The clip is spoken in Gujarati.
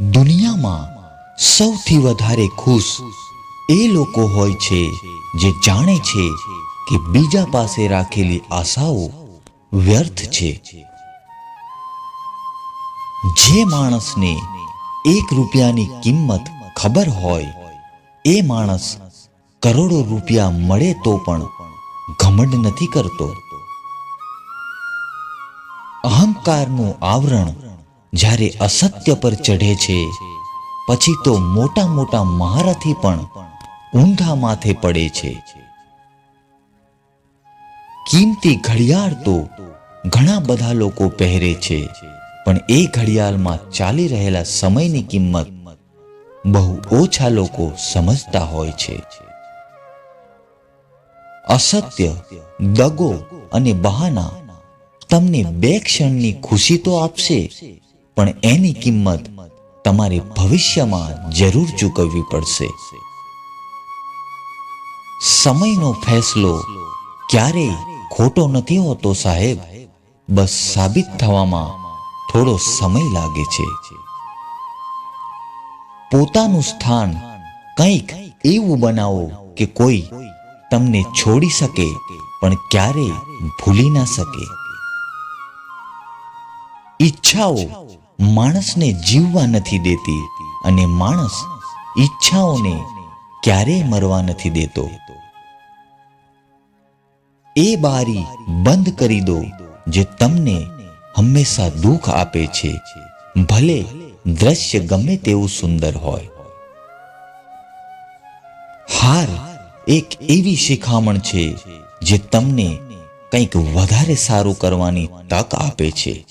દુનિયામાં સૌથી વધારે ખુશ એ લોકો હોય છે જે જાણે છે કે બીજા પાસે રાખેલી આશાઓ વ્યર્થ છે. જે માણસને એક રૂપિયાની કિંમત ખબર હોય, એ માણસ કરોડો રૂપિયા મળે તો પણ ઘમંડ નથી કરતો. અહંકારનું આવરણ જ્યારે અસત્ય પર ચઢે છે, પછી તો મોટા મોટા મહારથી પણ ઊંધા માથે પડે છે. કિંમતી ઘડિયાળ તો ઘણા બધા લોકો પહેરે છે, પણ એ ઘડિયાળમાં ચાલી રહેલા સમયની કિંમત બહુ ઓછા લોકો સમજતા હોય છે. અસત્ય, દગો અને બહાના તમને બે ક્ષણની ખુશી તો આપશે પણ એની કિંમત તમારે ભવિષ્યમાં જરૂર ચૂકવવી પડશે. સમયનો ફેસલો ક્યારેય ખોટો નથી હોતો સાહેબ. બસ સાબિત થવામાં થોડો સમય લાગે છે. પોતાનું સ્થાન કંઈક એવું બનાવો કે કોઈ તમને છોડી શકે, પણ ક્યારેય ભૂલી ના શકે. ઈચ્છાઓ માણસને જીવવા નથી દેતી અને માણસ ઈચ્છાઓને ક્યારેય મરવા નથી દેતો. એ બારી બંધ કરી દો જે તમને હંમેશા દુઃખ આપે છે. ભલે દ્રશ્ય ગમે તેવું સુંદર હોય. હાર એક એવી શિખામણ છે જે તમને કંઈક વધારે સારું કરવાની તક આપે છે.